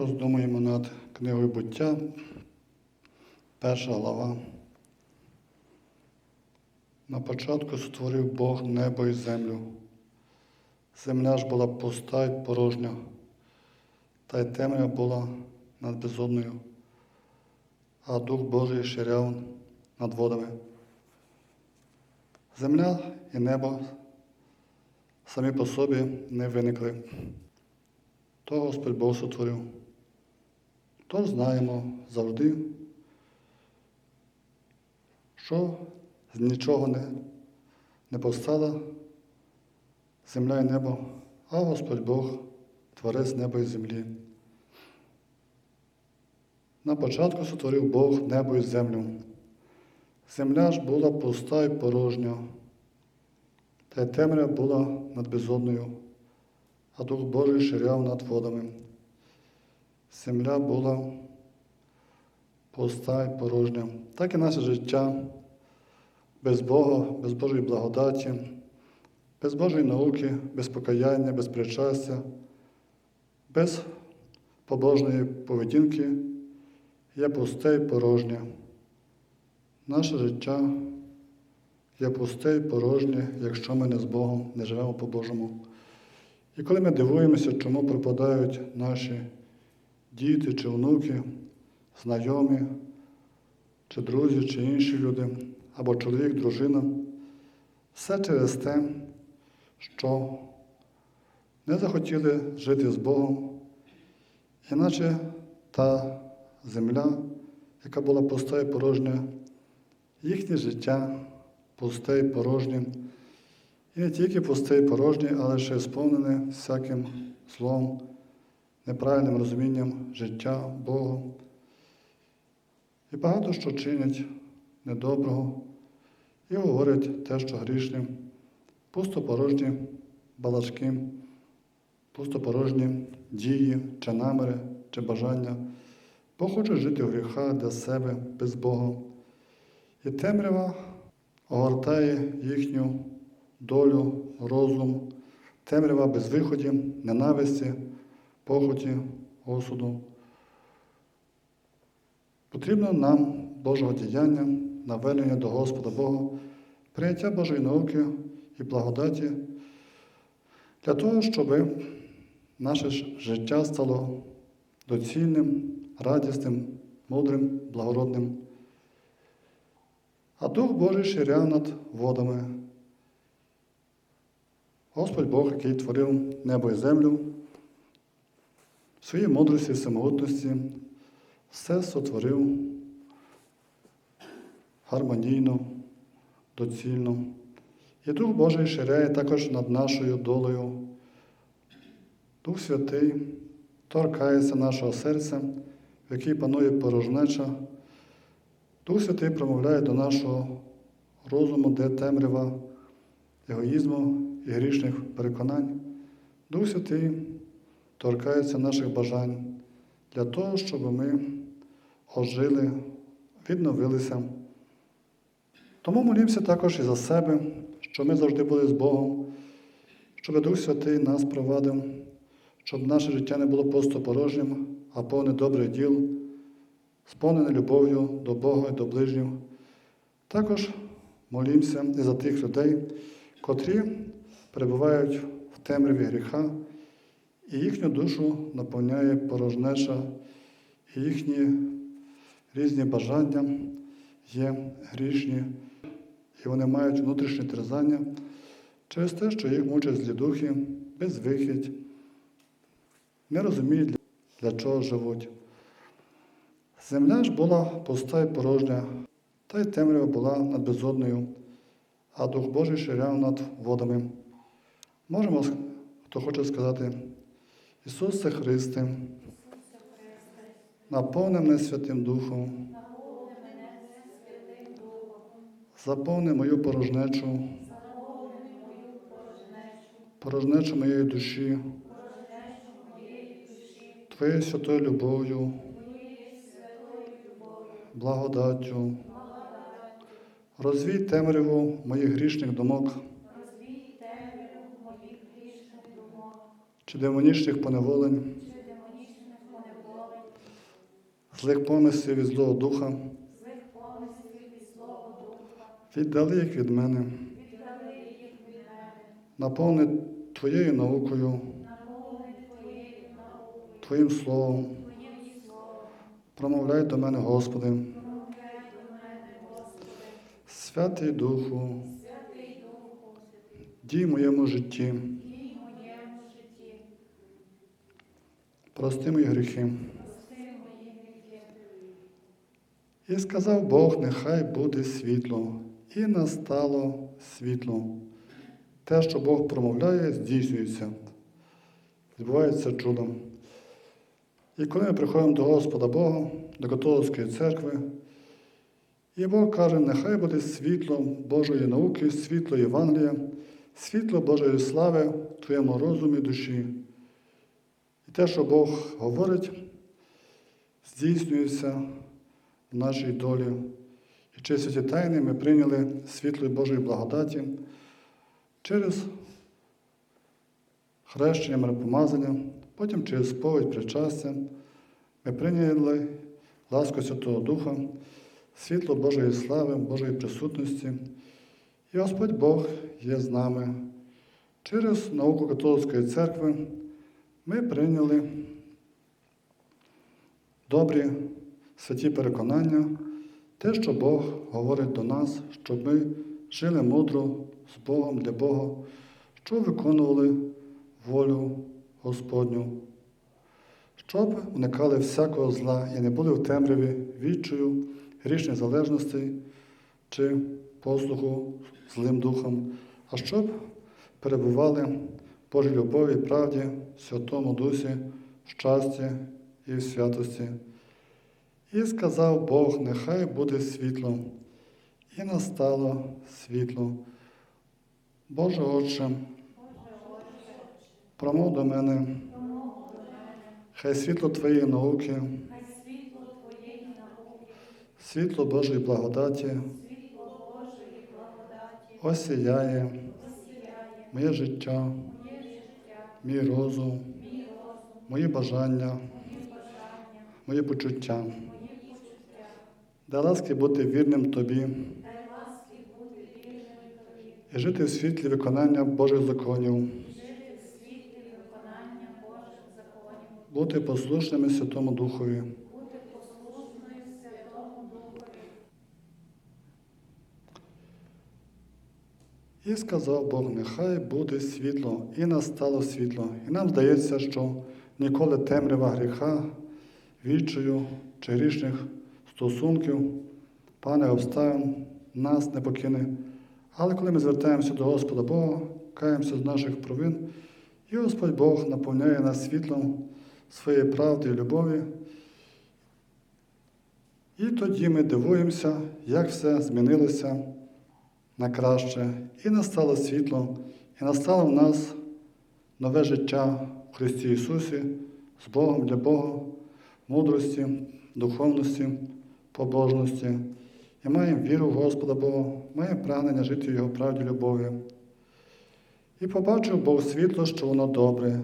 Роздумуємо над книгою буття, перша глава. На початку створив Бог небо і землю. Земля ж була пуста й порожня, та й темрява була над безодною, а Дух Божий ширяв над водами. Земля і небо самі по собі не виникли. То Господь Бог сотворив. Тож знаємо завжди, що з нічого не, не повстала земля і небо, а Господь Бог творець неба і землі. На початку сотворив Бог небо і землю. Земля ж була пуста і порожня, та й темрява була над безодною, а Дух Божий ширяв над водами. Земля була пуста і порожня. Так і наше життя без Бога, без Божої благодаті, без Божої науки, без покаяння, без причастя, без побожної поведінки є пусте і порожнє. Наше життя є пусте і порожнє, якщо ми не з Богом, не живемо по-божому. І коли ми дивуємося, чому пропадають наші діти чи внуки, знайомі, чи друзі, чи інші люди, або чоловік, дружина, все через те, що не захотіли жити з Богом, іначе та земля, яка була пуста і порожня, їхнє життя пусте і порожнє, і не тільки пусте і порожнє, але ще сповнене всяким злом, неправильним розумінням життя Богом. І багато що чинять недоброго і говорять те, що грішним, пустопорожні балачки, пустопорожні дії, чи наміри, чи бажання, бо хочуть жити в гріха для себе без Бога. І темрява огортає їхню долю, розум, темрява без виходів, ненависті, похоті, осуду. Потрібно нам Божого діяння, навернення до Господа Бога, прийняття Божої науки і благодаті для того, щоб наше життя стало доцільним, радісним, мудрим, благородним. А Дух Божий ширяв над водами. Господь Бог, який творив небо і землю, в своїй мудрості і самогутності все сотворив гармонійно, доцільно. І Дух Божий ширяє також над нашою долею. Дух Святий торкається нашого серця, в якій панує порожнеча. Дух Святий промовляє до нашого розуму, де темрява егоїзму і грішних переконань. Дух Святий торкається наших бажань для того, щоб ми ожили, відновилися. Тому молімося також і за себе, щоб ми завжди були з Богом, щоб Дух Святий нас провадив, щоб наше життя не було просто порожнім, а повне добрих діл, сповнене любов'ю до Бога і до ближніх. Також молімося і за тих людей, котрі перебувають в темряві гріха, і їхню душу наповняє порожнеча, і їхні різні бажання є грішні, і вони мають внутрішнє терзання через те, що їх мучать злі духи, безвихідь, не розуміють, для чого живуть. Земля ж була пуста і порожня, та й темрява була над безодною, а Дух Божий ширяв над водами. Можемо, хто хоче сказати, Ісусе Христе, наповни мене Святим Духом, заповни мою порожнечу, порожнечу моєї душі, Твоєю святою любов'ю, благодаттю. Розвій темряву моїх грішних думок Розвій темряву моїх грішних думок, чи демонічних поневолень, злих помислів і злого духа, віддали їх від мене, від наповни Твоєю наукою, Твоїм словом. Промовляй до мене, Господи, Святий Духу, дій моєму житті, дій в моєму житті, прости мої гріхи. І сказав Бог, нехай буде світло, і настало світло. Те, що Бог промовляє, здійснюється, відбувається чудом. І коли ми приходимо до Господа Бога, до католицької церкви, і Бог каже, нехай буде світло Божої науки, світло Євангелія, світло Божої слави в твоєму розумі душі. І те, що Бог говорить, здійснюється в нашій долі. І через святі тайни ми прийняли світло Божої благодаті через хрещення, миропомазання, потім через сповідь причастя. Ми прийняли ласку Святого Духа, світло Божої слави, Божої присутності. І Господь Бог є з нами. Через науку католицької церкви ми прийняли добрі святі переконання, те, що Бог говорить до нас, щоб ми жили мудро з Богом для Бога, щоб виконували волю Господню, щоб уникали всякого зла і не були в темряві відчаю, грішних залежностей чи послуху злим духом, а щоб перебували в Божій любові, правді, Святому Дусі, в щасті і святості. І сказав Бог, нехай буде світло. І настало світло. Боже Отче, промов до мене, хай світло Твоєї науки, світло Божої благодаті осіяє моє життя, мій розум, мої бажання, мої почуття. Дай ласки бути вірним Тобі і жити в світлі виконання Божих законів, бути послушними Святому Духові. бути послушною Святому Духові. І сказав Бог, нехай буде світло, і настало світло. І нам здається, що ніколи темрява гріха, відчаю чи грішних стосунків, пане обставин, нас не покине. Але коли ми звертаємося до Господа Бога, каємося з наших провин, і Господь Бог наповняє нас світлом своєї правди і любові. І тоді ми дивуємося, як все змінилося на краще, і настало світло, і настало в нас нове життя в Христі Ісусі з Богом для Бога, мудрості, духовності, побожності. І маємо віру в Господа Бога, маємо прагнення жити в Його правді любові. І побачив Бог світло, що воно добре,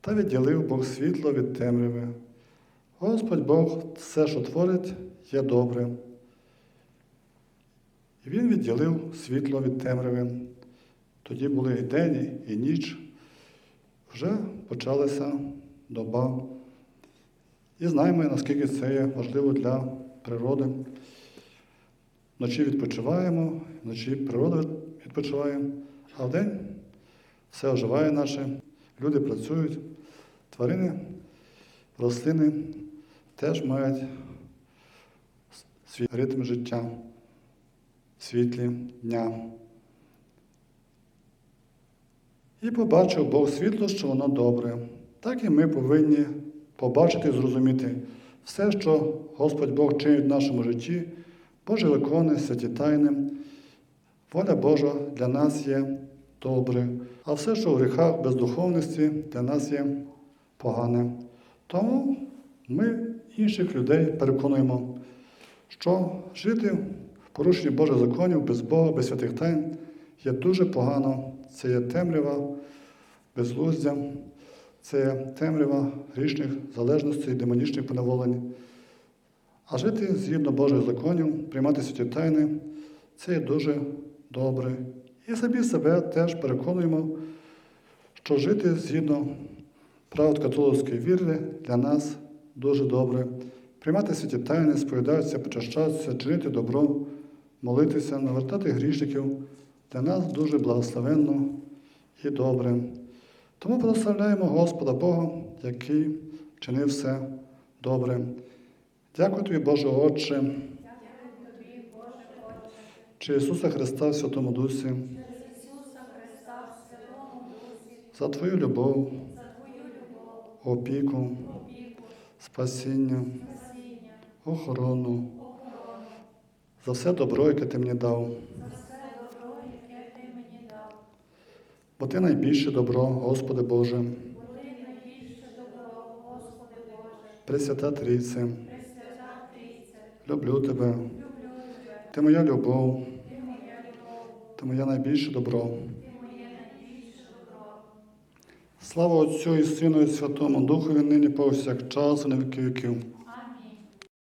та відділив Бог світло від темряви. Господь Бог все, що творить, є добре. Він відділив світло від темряви. Тоді були і день, і ніч. Вже почалася доба. І знаємо, наскільки це є важливо для природи. Вночі відпочиваємо, вночі природа відпочиває, а вдень все оживає наше, люди працюють, тварини, рослини теж мають свій ритм життя світлі дня. І побачив Бог світло, що воно добре. Так і ми повинні побачити і зрозуміти все, що Господь Бог чинить в нашому житті, Боже виконує святі тайни. Воля Божа для нас є добре, а все, що в гріхах бездуховності, для нас є погане. Тому ми інших людей переконуємо, що жити в порушенні Божих законів без Бога, без святих тайн є дуже погано. Це є темрява, безглуздя, це є темрява грішних залежностей, демонічних поневолень. А жити згідно Божих законів, приймати святі тайни це є дуже добре. І собі себе теж переконуємо, що жити згідно правил католицької віри для нас дуже добре. Приймати святі тайни, сповідатися, причащатися, чинити добро, молитися, навертати грішників для нас дуже благословенно і добре. Тому прославляємо Господа Бога, який вчинив все добре. Дякую тобі, Боже Отче, чи Ісуса Христа в Святому Дусі, за Твою любов, опіку, спасіння, охорону, за все добро, яке ти мені дав. Бо ти найбільше добро, Господи Боже, Пресвята Трійце, люблю Тебе, ти моя любов, Ти моє найбільше добро. Слава Отцю і Сину і Святому Духові нині повсякчас і на віки віків.